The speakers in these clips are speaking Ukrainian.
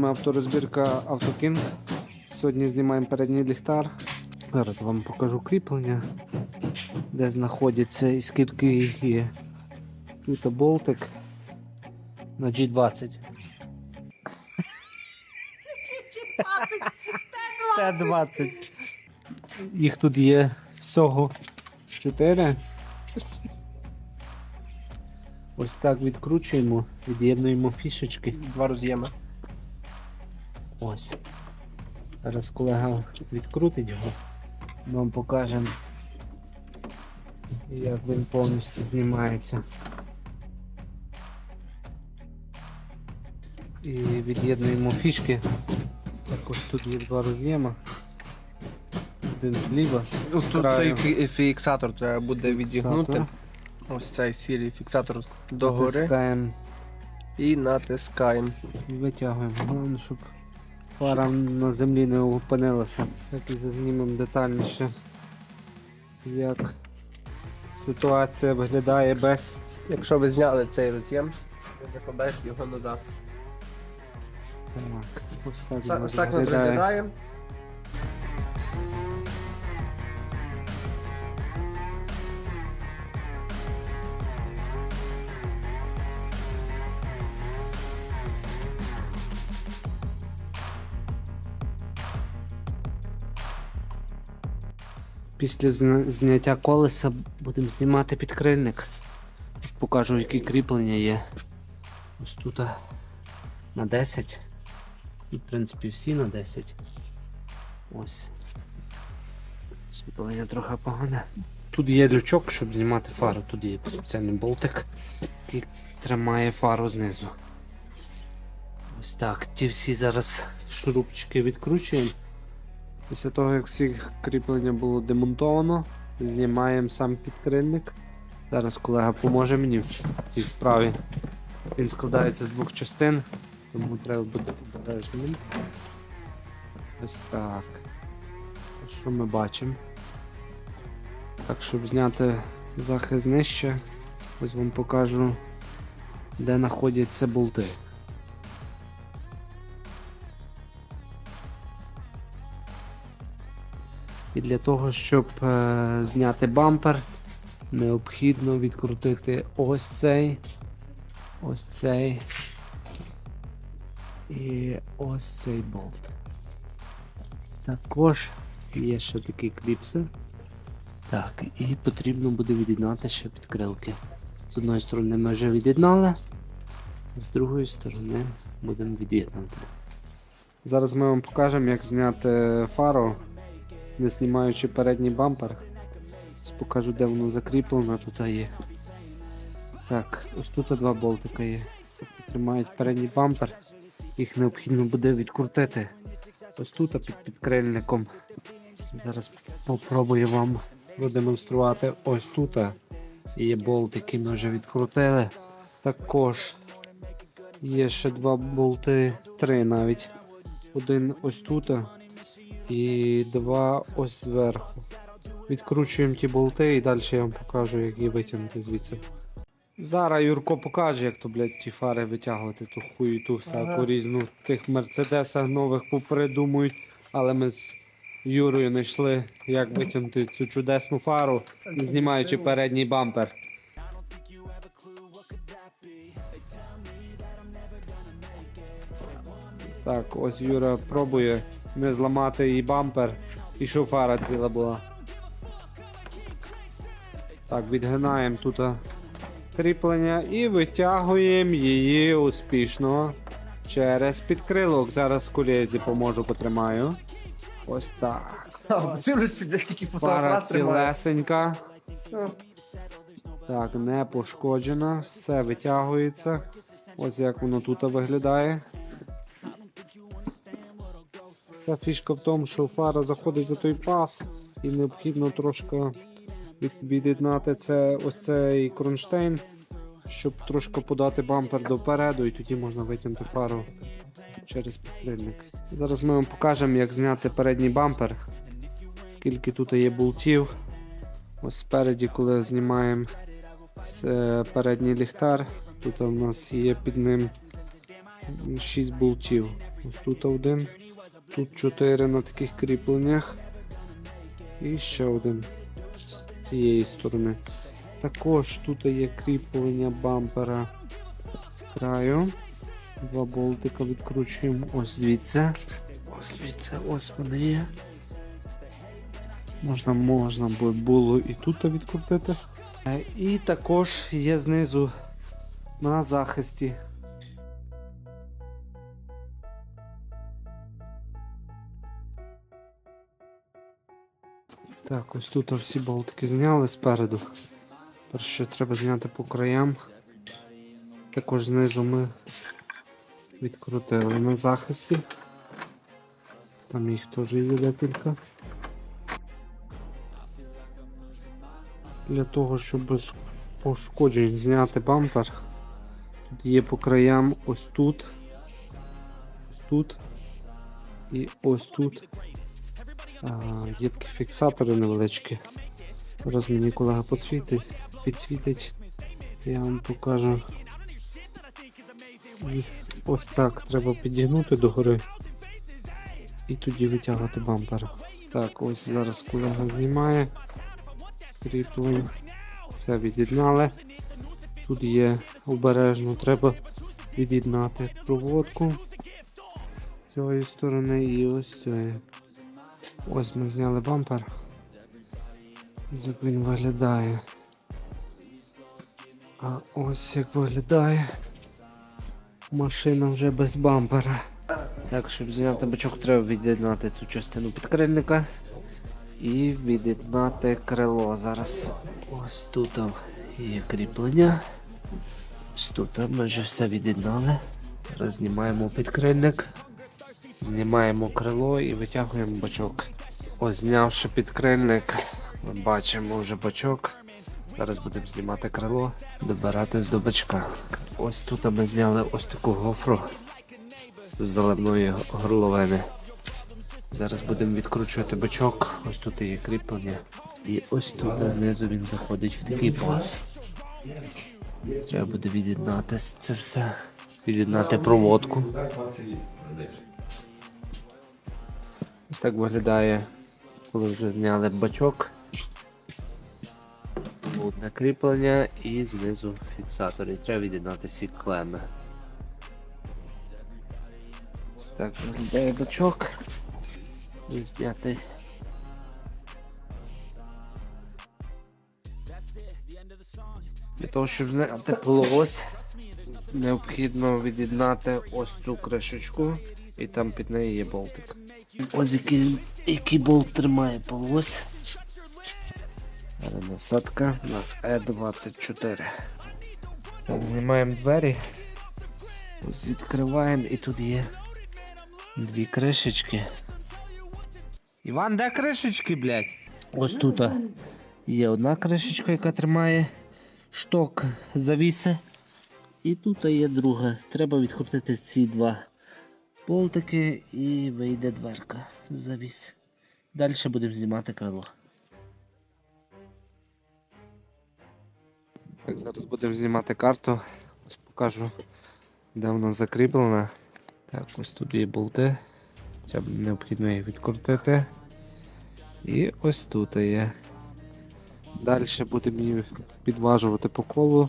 вами авторозбірка Автокінг. Сьогодні знімаємо передній ліхтар. Зараз вам покажу кріплення, де знаходяться і скільки їх є. Тут болтик на G20. Т-20. Їх тут є всього 4. Ось так відкручуємо, від'єднуємо фішечки. Два роз'єми. Ось. Зараз колега відкрутить його. Ми вам покажемо, як він повністю знімається. І від'єднуємо фішки. Також тут є два роз'єма. Один зліва. Ось тут той фі- фіксатор треба буде відігнути. Ось цей сірий фіксатор догори Натискаємо і натискаємо. витягуємо. Головне, щоб фара на землі не опинилася. Так і зазнімемо детальніше, як ситуація виглядає без. Якщо ви зняли цей роз'єм, ви закладаєте його назад. Так, ось так, Так, так виглядає. Після зня- зняття колеса будемо знімати підкрильник. Покажу, які кріплення є. Ось тут на 10. І, в принципі, всі на 10. Ось. Світлення трохи погане. Тут є лючок, щоб знімати фару. Тут є спеціальний болтик, який тримає фару знизу. Ось так. Ті всі зараз шурупчики відкручуємо. Після того, як всі кріплення було демонтовано, знімаємо сам підкрильник. Зараз колега поможе мені в цій справі. Він складається з двох частин, тому треба бути обережним. Ось так. Що ми бачимо? Так, щоб зняти захист нижче, ось вам покажу, де знаходяться болти. І для того, щоб е, зняти бампер, необхідно відкрутити ось цей, ось цей і ось цей болт. Також є ще такі кліпси. Так, і потрібно буде від'єднати ще підкрилки. З одної сторони ми вже від'єднали, з другої сторони будемо від'єднувати. Зараз ми вам покажемо, як зняти фару не знімаючи передній бампер. Покажу, де воно закріплено, тут є. Так, ось тут два болтика є. Тобто тримають передній бампер. Їх необхідно буде відкрутити. Ось тут під підкрильником. Зараз попробую вам продемонструвати. Ось тут є болт, який ми вже відкрутили. Також є ще два болти, три навіть. Один ось тут і два ось зверху. Відкручуємо ті болти і далі я вам покажу, як її витягнути звідси. Зараз Юрко покаже, як то, блядь, ті фари витягувати, ту хуєту всяку Ага. різну. Тих мерседесах нових попридумують, але ми з Юрою знайшли, як витягнути цю чудесну фару, знімаючи передній бампер. Так, ось Юра пробує не зламати її бампер і щоб фара ціла була. Так, відгинаємо тут кріплення і витягуємо її успішно через підкрилок. Зараз колезі поможу, потримаю. Ось так. Тримаю. цілесенька. Так, не пошкоджена, все витягується. Ось як воно тут виглядає. Ця фішка в тому, що фара заходить за той пас, і необхідно трошки від- від'єднати це, ось цей кронштейн, щоб трошки подати бампер допереду, і тоді можна витягнути фару через підкрильник. Зараз ми вам покажемо, як зняти передній бампер, скільки тут є болтів. Ось спереді, коли знімаємо е, передній ліхтар, тут у нас є під ним 6 болтів. Ось тут один, тут 4 на таких кріпленнях. І ще один з цієї сторони. Також тут є кріплення бампера з краю. Два болтика відкручуємо ось звідси. Ось звідси, ось вони є. Можна, можна було і тут відкрутити. Е, І також є знизу на захисті. Так, ось тут всі болтики зняли спереду. Перше треба зняти по краям. Також знизу ми відкрутили на захисті. Там їх теж є декілька. Для того, щоб без пошкоджень зняти бампер, тут є по краям ось тут, ось тут і ось тут. Є такі фіксатори невеличкі. Зараз мені колега підсвітить, підсвітить. Я вам покажу. Ось так треба підігнути догори. І тоді витягувати бампер. Так, ось зараз колега знімає. Скріплення. Все від'єднали. Тут є обережно, треба від'єднати проводку з цієї сторони і ось цієї. Ось ми зняли бампер. Як він виглядає. А ось як виглядає машина вже без бампера. Так, щоб зняти бачок, треба від'єднати цю частину підкрильника і від'єднати крило. Зараз ось тут є кріплення. Ось тут ми вже все від'єднали. Зараз знімаємо підкрильник, знімаємо крило і витягуємо бачок. Ось знявши підкрильник, бачимо вже бачок. Зараз будемо знімати крило, добиратись до бачка. Ось тут ми зняли ось таку гофру з заливної горловини. Зараз будемо відкручувати бачок. Ось тут є кріплення. І ось тут знизу він заходить в такий паз. Треба буде від'єднати це все. Від'єднати проводку. Ось так виглядає, коли вже зняли бачок. Одне кріплення і знизу фіксатор. І треба від'єднати всі клеми. Ось так виглядає бачок. І зняти. Для того, щоб зняти полуось, необхідно від'єднати ось цю кришечку, і там під нею є болтик. Ось який, який болт тримає полуось. Насадка на Е24. Так, знімаємо двері. Ось відкриваємо і тут є дві кришечки. Іван, де кришечки, блядь? Ось тут є одна кришечка, яка тримає шток завіси. І тут є друга. Треба відкрутити ці два болтики і вийде дверка завіс. Далі будемо знімати крило. Так, зараз будемо знімати карту. Ось покажу, де вона закріплена. Так, ось тут є болти. Треба необхідно їх відкрутити. І ось тут є. Далі будемо її підважувати по колу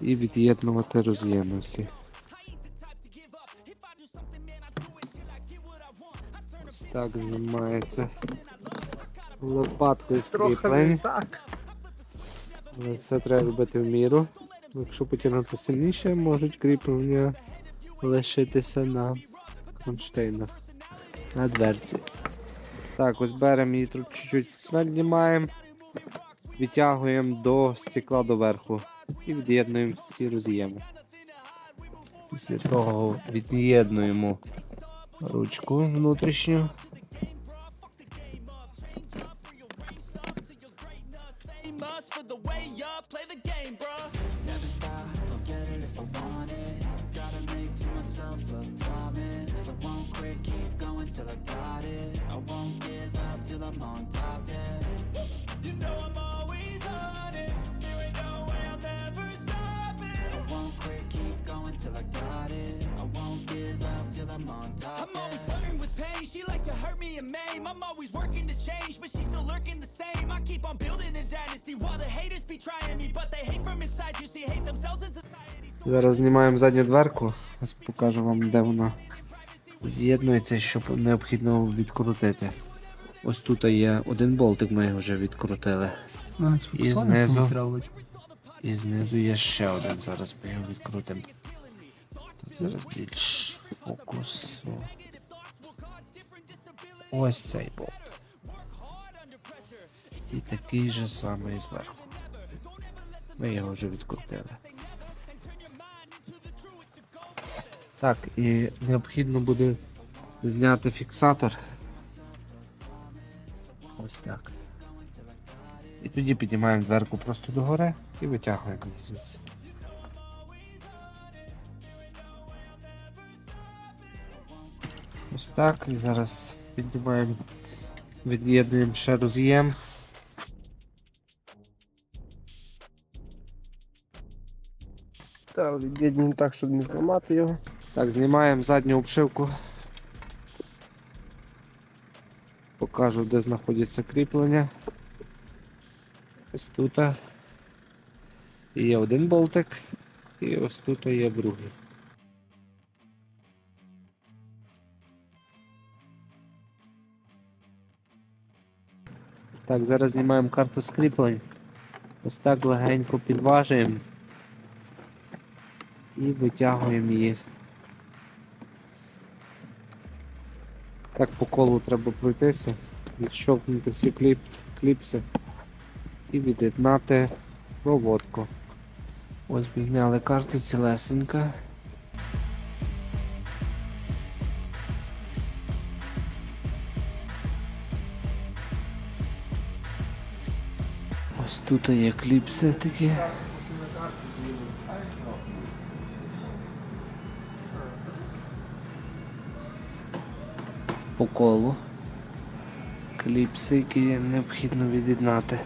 і від'єднувати роз'єми всі. Так знімається лопаткою скріплень. Але Це треба робити в міру. Якщо потягнути сильніше, можуть кріплення лишитися на кронштейнах, на дверці. Так, ось беремо її чуть-чуть піднімаємо, відтягуємо до стекла доверху і від'єднуємо всі роз'єми. Після того від'єднуємо ручку внутрішню. Famous for the way up, play the game, bruh. Never stop, I'll get it if I want it Gotta make to myself a promise I won't quit, keep going till I got it I won't give up till I'm on top, yeah You know I'm always honest. There ain't no way I'm ever stopping. I won't quit, keep going till I got it I won't give up till I'm on top. I'm always flirting. She like to hurt me and maim. I'm always working to change, but she's still lurking the same. I keep on building a dynasty while the haters be trying me, but they hate from inside. You see, hate themselves in society. Зараз знімаємо задню дверку. Ось покажу вам, де вона з'єднується, що необхідно відкрутити. Ось тут є один болтик, ми його вже відкрутили. А, І знизу. І знизу є ще один. Зараз ми його відкрутимо. Зараз більш фокусу. Ось цей болт. І такий же самий зверху. Ми його вже відкрутили. Так, і необхідно буде зняти фіксатор. Ось так. І тоді піднімаємо дверку просто догори і витягуємо її звідси. Ось так. І зараз піднімаємо, від'єднуємо ще роз'єм. Так, від'єднуємо так, щоб не зламати його. Так, знімаємо задню обшивку. Покажу, де знаходяться кріплення. Ось тут. Є один болтик, і ось тут є другий. Так, зараз знімаємо карту скріплень. Ось так легенько підважуємо і витягуємо її. Так по колу треба пройтися, відщовкнути всі кліп, кліпси і від'єднати проводку. Ось ми зняли карту цілесенька. Ось тут є кліпси такі. По колу. Кліпси, які необхідно від'єднати.